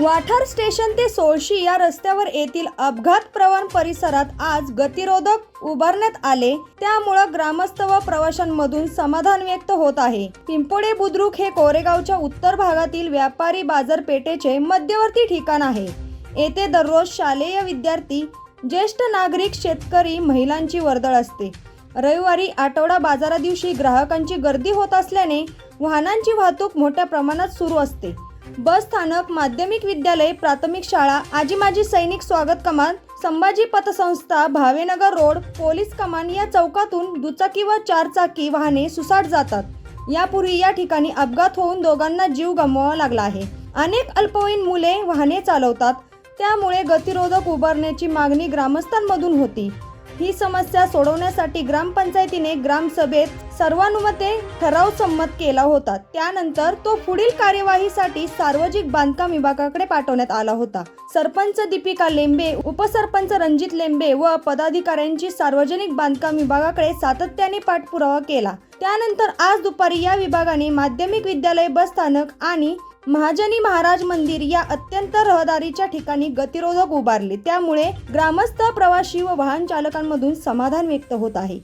वाठार स्टेशन ते सोळशी या रस्त्यावर येथील अपघात प्रवण परिसरात आज गतिरोधक उभारण्यात आले. त्यामुळं ग्रामस्थ व प्रवाशांमधून समाधान व्यक्त होत आहे. पिंपोडे बुद्रुक हे कोरेगावच्या उत्तर भागातील व्यापारी बाजारपेठेचे मध्यवर्ती ठिकाण आहे. येथे दररोज शालेय विद्यार्थी ज्येष्ठ नागरिक शेतकरी महिलांची वर्दळ असते. रविवारी आठवडा बाजारा दिवशी ग्राहकांची गर्दी होत असल्याने वाहनांची वाहतूक मोठ्या प्रमाणात सुरू असते. बस स्थानक माध्यमिक विद्यालय प्राथमिक शाळा आजी माजी सैनिक स्वागत कमान संभाजी पतसंस्था भावेनगर रोड पोलीस कमान या चौकातून दुचाकी व चारचाकी वाहने सुसाट जातात. यापूर्वी या ठिकाणी अपघात होऊन दोघांना जीव गमवावा लागला आहे. अनेक अल्पवयीन मुले वाहने चालवतात. त्यामुळे गतिरोधक उभारण्याची मागणी ग्रामस्थांमधून होती. ही समस्या सोडवण्यासाठी ग्रामपंचायतीने ग्रामसभेत सर्वानुमते ठराव संमत केला होता. त्यानंतर तो पुढील कार्यवाहीसाठी सार्वजनिक बांधकाम विभागाकडे पाठवण्यात आला होता. सरपंच दीपिका लेंबे उपसरपंच रणजित लेंबे व पदाधिकाऱ्यांची सार्वजनिक बांधकाम विभागाकडे सातत्याने पाठपुरावा केला. त्यानंतर आज दुपारी या विभागाने माध्यमिक विद्यालय बस स्थानक आणि महाजनी महाराज मंदिर या अत्यंत रहदारीच्या ठिकाणी गतिरोधक उभारले. त्यामुळे ग्रामस्थ प्रवासी व वाहन चालकांमधून समाधान व्यक्त होत आहे.